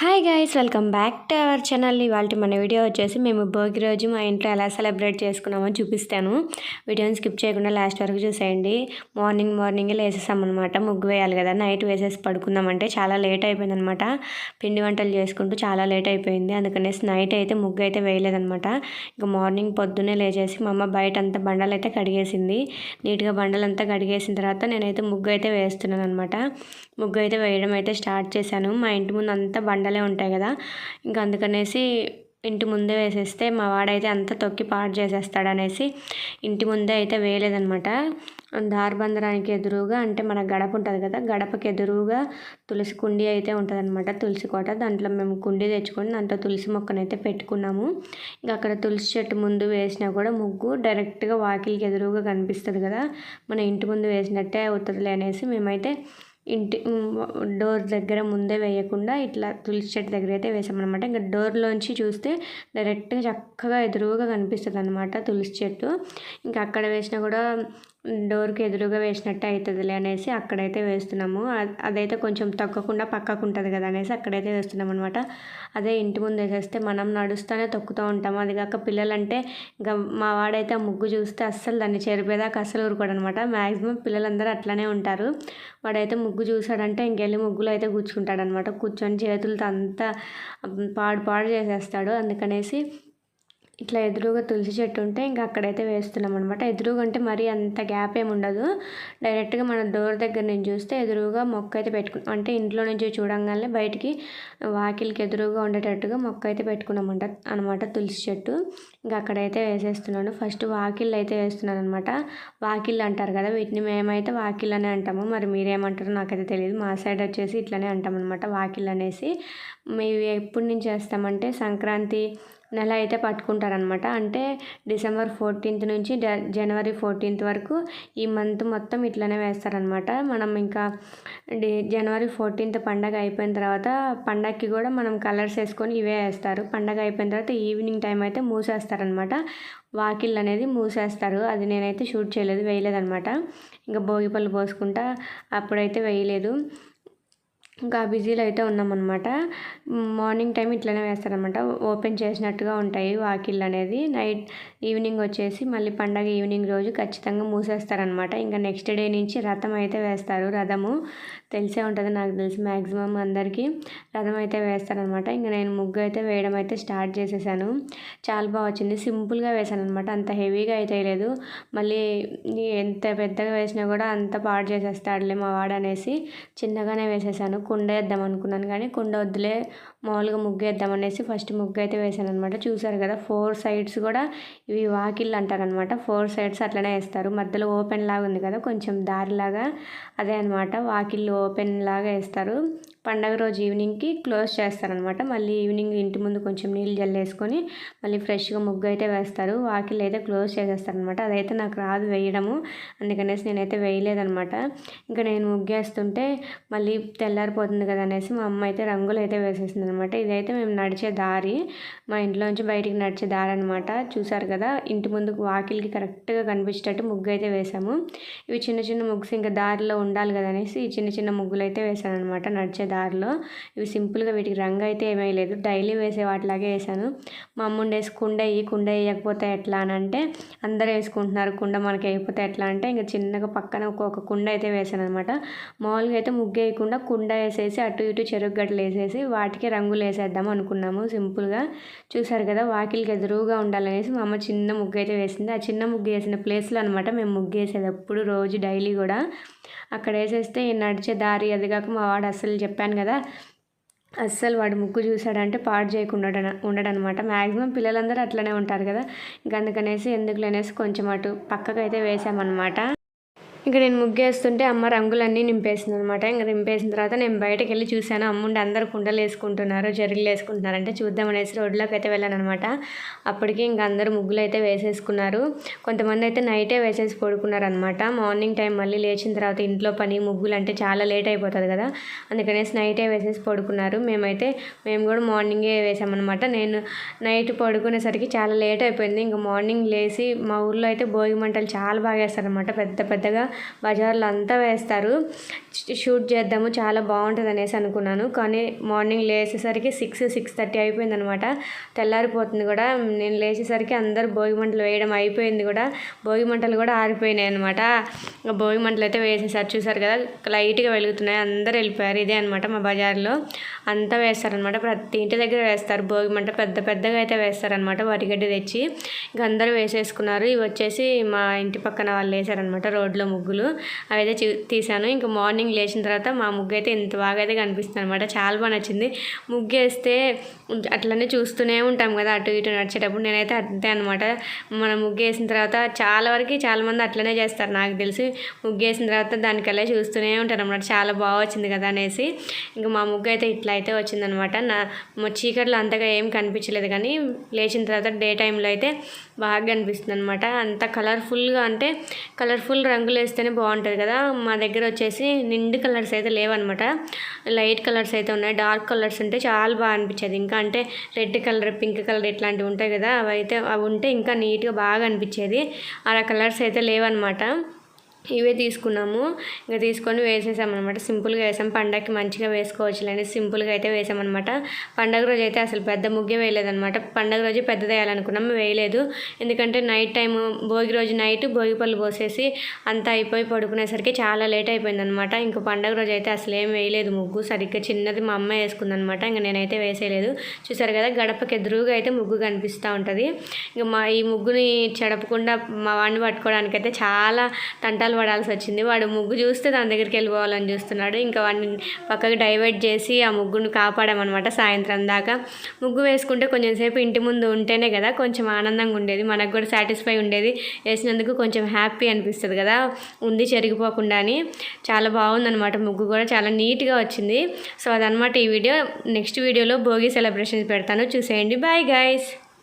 Hi guys welcome back to our channel ఇవాళ మన video వచ్చేసి మేము భోగి రోజు మా ఇంట్లో ఎలా సెలబ్రేట్ చేసుకున్నామో చూపిస్తాను. వీడియోని స్కిప్ చేయకుండా లాస్ట్ వరకు చూసేయండి. మార్నింగ్ మార్నింగే లేసేసామన్నమాట ముగ్గు వేయాలి కదా నైట్ వేసేసి పడుకుందామంటే చాలా లేట్ అయిపోయిందనమాట పిండి వంటలు చేసుకుంటూ చాలా లేట్ అయిపోయింది. అందుకనేసి నైట్ అయితే ముగ్గు అయితే వేయలేదనమాట ఇంకా మార్నింగ్ పొద్దున్నే లేచేసి మా అమ్మ బయట అంతా బండలు అయితే కడిగేసింది. నీట్గా బండలు అంతా కడిగేసిన తర్వాత నేనైతే ముగ్గు అయితే వేస్తున్నాను అనమాట ముగ్గు అయితే వేయడం అయితే స్టార్ట్ చేశాను. మా ఇంటి ముందు అంతా బండలే ఉంటాయి కదా. ఇంకా అందుకనేసి ఇంటి ముందే వేసేస్తే మా వాడైతే అంత తొక్కి పాడు చేసేస్తాడనేసి ఇంటి ముందే అయితే వేయలేదనమాట దారబంధరానికి ఎదురుగా అంటే మన గడప ఉంటుంది కదా గడపకి ఎదురుగా తులసి కుండీ అయితే ఉంటుంది అనమాట తులసి కోట. దాంట్లో మేము కుండీ తెచ్చుకొని దాంట్లో తులసి మొక్కనైతే పెట్టుకున్నాము. ఇంకా అక్కడ తులసి చెట్టు ముందు వేసినా కూడా ముగ్గు డైరెక్ట్గా వాకిలికి ఎదురుగా కనిపిస్తుంది కదా. మన ఇంటి ముందు వేసినట్టే అవుతుందిలే అనేసి మేమైతే ఇంటి డోర్ దగ్గర ముందే వేయకుండా ఇట్లా తులసి చెట్టు దగ్గర అయితే వేసామన్నమాట. ఇంకా డోర్లోంచి చూస్తే డైరెక్ట్గా చక్కగా ఎదురుగా కనిపిస్తుంది అనమాట తులసి చెట్టు. ఇంకా అక్కడ వేసినా కూడా డోర్కి ఎదురుగా వేసినట్టు అవుతుందిలే అనేసి అక్కడైతే వేస్తున్నాము. అదైతే కొంచెం తొక్కకుండా పక్కకు ఉంటుంది కదా అనేసి అక్కడైతే వేస్తున్నాం అనమాట అదే ఇంటి ముందు వేసేస్తే మనం నడుస్తూనే తొక్కుతూ ఉంటాము. అది కాక పిల్లలంటే ఇంకా మా వాడైతే ఆ ముగ్గు చూస్తే అస్సలు దాన్ని చేరిపోయేదాకా అస్సలు ఊరుకోడు అనమాట మ్యాక్సిమం పిల్లలందరూ అట్లనే ఉంటారు. వాడైతే ముగ్గు చూసాడంటే ఇంకెళ్ళి ముగ్గులు అయితే కూర్చుంటాడనమాట. కూర్చొని చేతులతో అంతా పాడు పాడు చేసేస్తాడు. అందుకనేసి ఇట్లా ఎదురుగా తులసి చెట్టు ఉంటే ఇంకా అక్కడైతే వేస్తున్నాం అనమాట ఎదురుగా అంటే మరీ అంత గ్యాప్ ఏమి ఉండదు. డైరెక్ట్గా మన డోర్ దగ్గర నుంచి చూస్తే ఎదురుగా మొక్క అయితే పెట్టుకున్నాం. అంటే ఇంట్లో నుంచి చూడంగానే బయటికి వాకిలికి ఎదురుగా ఉండేటట్టుగా మొక్క అయితే పెట్టుకున్నామంట అనమాట తులసి చెట్టు. ఇంకా అక్కడైతే వేసేస్తున్నాను. ఫస్ట్ వాకిళ్ళు అయితే వేస్తున్నాను అనమాట వాకిళ్ళు అంటారు కదా వీటిని మేమైతే వాకిళ్ళు అనే అంటాము. మరి మీరేమంటారో నాకైతే తెలియదు. మా సైడ్ వచ్చేసి ఇట్లనే అంటాం అనమాట వాకిళ్ళు అనేసి. మేము ఎప్పటి నుంచి వేస్తామంటే సంక్రాంతి నెల అయితే పట్టుకుంటారనమాట అంటే డిసెంబర్ ఫోర్టీన్త్ నుంచి జనవరి ఫోర్టీన్త్ వరకు ఈ మంత్ మొత్తం ఇట్లనే వేస్తారనమాట మనం ఇంకా జనవరి ఫోర్టీన్త్ పండగ అయిపోయిన తర్వాత పండగకి కూడా మనం కలర్స్ వేసుకొని ఇవే వేస్తారు. పండగ అయిపోయిన తర్వాత ఈవినింగ్ టైం అయితే మూసేస్తారనమాట వాకిల్ అనేది మూసేస్తారు. అది నేనైతే షూట్ చేయలేదు వేయలేదనమాట ఇంకా భోగిపళ్ళు పోసుకుంటా అప్పుడైతే వేయలేదు. ఇంకా బిజీలో అయితే ఉన్నామన్నమాట. మార్నింగ్ టైం ఇట్లనే వేస్తారనమాట ఓపెన్ చేసినట్టుగా ఉంటాయి వాకిళ్ళు అనేది నైట్ ఈవినింగ్ వచ్చేసి మళ్ళీ పండగ ఈవినింగ్ రోజు ఖచ్చితంగా మూసేస్తారనమాట ఇంకా నెక్స్ట్ డే నుంచి రథం అయితే వేస్తారు. రథము తెలిసే ఉంటుంది నాకు తెలిసి మ్యాక్సిమం అందరికీ రథం అయితే వేస్తారనమాట ఇంకా నేను ముగ్గు అయితే వేయడం అయితే స్టార్ట్ చేసేసాను. చాలా బాగా వచ్చింది. సింపుల్గా వేసాను అనమాట అంత హెవీగా అయితే లేదు. మళ్ళీ ఎంత పెద్దగా వేసినా కూడా అంత పాడు చేసేస్తాడులే మా వాడు అనేసి చిన్నగానే వేసేసాను. కుండ వేద్దాం అనుకున్నాను కానీ కుండ వద్దులే. మామూలుగా ముగ్గు వేద్దామనేసి ఫస్ట్ ముగ్గు అయితే వేసాను అనమాట చూసారు కదా ఫోర్ సైడ్స్ కూడా ఇవి వాకిళ్ళు అంటారనమాట ఫోర్ సైడ్స్ అట్లనే వేస్తారు. మధ్యలో ఓపెన్ లాగా ఉంది కదా కొంచెం దారిలాగా అదే అనమాట వాకిళ్ళు ఓపెన్ లాగా వేస్తారు. పండగ రోజు ఈవినింగ్కి క్లోజ్ చేస్తారనమాట మళ్ళీ ఈవినింగ్ ఇంటి ముందు కొంచెం నీళ్ళు జల్లేసుకొని మళ్ళీ ఫ్రెష్గా ముగ్గు అయితే వేస్తారు. వాకిల్ అయితే క్లోజ్ చేసేస్తారనమాట అదైతే నాకు రాదు వేయడము. అందుకనేసి నేనైతే వేయలేదనమాట ఇంకా నేను ముగ్గేస్తుంటే మళ్ళీ తెల్లారిపోతుంది కదా అనేసి మా అమ్మ అయితే రంగులు అయితే వేసేసింది అనమాట. ఇదైతే మేము నడిచే దారి మా ఇంట్లోంచి బయటికి నడిచే దారి అనమాట. చూసారు కదా ఇంటి ముందుకు వాకిల్కి కరెక్ట్గా కనిపించేటట్టు ముగ్గు అయితే వేసాము. ఇవి చిన్న చిన్న ముగ్గులు ఇంకా దారిలో ఉండాలి కదా అనేసి చిన్న చిన్న ముగ్గులు అయితే వేసాను అనమాట నడిచే దారిలో. ఇవి సింపుల్గా వీటికి రంగు అయితే ఏమీ లేదు. డైలీ వేసే వాటిలాగే వేసాను. మా అమ్మ ఉండేసి కుండ వేయి కుండ వేయకపోతే ఎట్లా అని అంటే అందరూ వేసుకుంటున్నారు. కుండ మనకి వేయకపోతే ఎట్లా అంటే ఇంకా చిన్నగా పక్కన ఒక్కొక్క కుండ అయితే వేసాను అనమాట. మామూలుగా అయితే ముగ్గు వేయకుండా కుండ వేసేసి అటు ఇటు చెరుకు గడ్డలు వేసేసి వాటికి రంగు రంగులు వేసేద్దాం అనుకున్నాము. సింపుల్గా చూసారు కదా వాకిలికి ఎదురుగా ఉండాలనేసి మా అమ్మ చిన్న ముగ్గు అయితే వేసింది. ఆ చిన్న ముగ్గు వేసిన ప్లేస్లో అనమాట మేము ముగ్గు వేసేది అప్పుడు రోజు డైలీ కూడా. అక్కడ వేసేస్తే నడిచే దారి అది కాక మా వాడు అస్సలు చెప్పాను కదా అస్సలు వాడు ముగ్గు చూసాడంటే పాడు చేయకుండా ఉండడనమాట. మ్యాక్సిమం పిల్లలందరూ అట్లనే ఉంటారు కదా. ఇంక అందుకనేసి ఎందుకు అనేసి కొంచెం అటు పక్కకైతే వేసామన్నమాట. ఇంకా నేను ముగ్గేస్తుంటే అమ్మ రంగులన్నీ నింపేసింది అనమాట ఇంకా నింపేసిన తర్వాత నేను బయటకు వెళ్ళి చూశాను అమ్ముండి అందరు కుండలు వేసుకుంటున్నారు జరుగులు వేసుకుంటున్నారు అంటే చూద్దాం అనేసి రోడ్లోకి అయితే వెళ్ళాను అనమాట అప్పటికి ఇంకా అందరూ ముగ్గులు అయితే వేసేసుకున్నారు. కొంతమంది అయితే నైటే వేసేసి పడుకున్నారు అనమాట మార్నింగ్ టైం మళ్ళీ లేచిన తర్వాత ఇంట్లో పని ముగ్గులు అంటే చాలా లేట్ అయిపోతుంది కదా. అందుకనేసి నైటే వేసేసి పడుకున్నారు. మేమైతే మేము కూడా మార్నింగే వేసామన్నమాట నేను నైట్ పడుకునేసరికి చాలా లేట్ అయిపోయింది. ఇంకా మార్నింగ్ లేచి మా ఊర్లో అయితే భోగి మంటలు చాలా బాగా వేస్తారనమాట. పెద్ద పెద్దగా బజార్లో అంతా వేస్తారు షూట్ చేద్దాము చాలా బాగుంటుంది అనేసి అనుకున్నాను. కానీ మార్నింగ్ లేచేసరికి సిక్స్ సిక్స్ థర్టీ అయిపోయింది అనమాట తెల్లారిపోతుంది కూడా. నేను లేచేసరికి అందరు భోగి మంటలు వేయడం అయిపోయింది కూడా. భోగి మంటలు కూడా ఆరిపోయినాయి అనమాట. భోగి మంటలు అయితే వేసేసారు. చూసారు కదా లైట్గా వెలుగుతున్నాయి. అందరు వెళ్ళిపోయారు. ఇదే అనమాట మా బజార్లో. అంతా వేస్తారనమాట. ప్రతి ఇంటి దగ్గర వేస్తారు. భోగి మంట పెద్ద పెద్దగా అయితే వేస్తారనమాట. వరిగడ్డి తెచ్చి ఇంక అందరూ వేసేసుకున్నారు. ఇవి వచ్చేసి మా ఇంటి పక్కన వాళ్ళు వేసారనమాట రోడ్లో ముగ్గులు అవి అయితే తీసాను ఇంకా మార్నింగ్ లేచిన తర్వాత మా ముగ్గు అయితే ఇంత బాగా అయితే కనిపిస్తుంది అనమాట చాలా బాగా నచ్చింది. ముగ్గు వేస్తే అట్లనే చూస్తూనే ఉంటాం కదా అటు ఇటు నడిచేటప్పుడు. నేనైతే అంతే అనమాట మనం ముగ్గు వేసిన తర్వాత చాలా వరకు చాలామంది అట్లనే చేస్తారు. నాకు తెలిసి ముగ్గు వేసిన తర్వాత దానికల్లా చూస్తూనే ఉంటారు అనమాట చాలా బాగా వచ్చింది కదా అనేసి. ఇంకా మా ముగ్గు అయితే ఇట్లా అయితే వచ్చిందనమాట నా చీకట్లో అంతగా ఏం కనిపించలేదు కానీ లేచిన తర్వాత డే టైంలో అయితే బాగా కనిపిస్తుంది అనమాట అంత కలర్ఫుల్గా అంటే కలర్ఫుల్ రంగులు వేస్తేనే బాగుంటుంది కదా. మా దగ్గర వచ్చేసి నిండు కలర్స్ అయితే లేవన్నమాట. లైట్ కలర్స్ అయితే ఉన్నాయి. డార్క్ కలర్స్ ఉంటే చాలా బాగా అనిపించేది. ఇంకా అంటే రెడ్ కలర్ పింక్ కలర్ ఇట్లాంటివి ఉంటాయి కదా. అవి అయితే అవి ఉంటే ఇంకా నీట్గా బాగా అనిపించేది. అలా కలర్స్ అయితే లేవన్నమాట. ఇవే తీసుకున్నాము. ఇంకా తీసుకొని వేసేసామన్నమాట. సింపుల్గా వేసాం. పండగకి మంచిగా వేసుకోవచ్చులేండి. సింపుల్గా అయితే వేసామన్నమాట. పండగ రోజు అయితే అసలు పెద్ద ముగ్గే వేయలేదన్నమాట. పండగ రోజు పెద్దదేయాలనుకున్నాము వేయలేదు. ఎందుకంటే నైట్ టైము భోగి రోజు నైట్ భోగి పళ్ళు పోసేసి అంతా అయిపోయి పడుకునేసరికి చాలా లేట్ అయిపోయిందనమాట ఇంకా పండగ రోజు అయితే అసలు ఏం వేయలేదు ముగ్గు. సరిగ్గా చిన్నది మా అమ్మ వేసుకుందనమాట ఇంకా నేనైతే వేసేయలేదు. చూసారు కదా గడపకి ఎదురుగా అయితే ముగ్గు కనిపిస్తూ ఉంటుంది. ఇంకా మా ఈ ముగ్గుని చెడపకుండా మా వాడిని పట్టుకోవడానికి అయితే చాలా తంటాలు అవస్థలు పడాల్సి వచ్చింది. వాడు ముగ్గు చూస్తే దాని దగ్గరికి వెళ్ళిపోవాలని చూస్తున్నాడు. ఇంకా వాడిని పక్కకి డైవర్ట్ చేసి ఆ ముగ్గును కాపాడామన్నమాట సాయంత్రం దాకా. ముగ్గు వేసుకుంటే కొంచెం సేపు ఇంటి ముందు ఉంటేనే కదా కొంచెం ఆనందంగా ఉండేది. మనకు కూడా సాటిస్ఫై ఉండేది. వేసినందుకు కొంచెం హ్యాపీ అనిపిస్తుంది కదా. ఉంది చెరిగిపోకుండా అని చాలా బాగుందనమాట ముగ్గు కూడా. చాలా నీట్గా వచ్చింది. సో అదనమాట ఈ వీడియో. నెక్స్ట్ వీడియోలో భోగి సెలబ్రేషన్స్ పెడతాను. చూసేయండి. Bye guys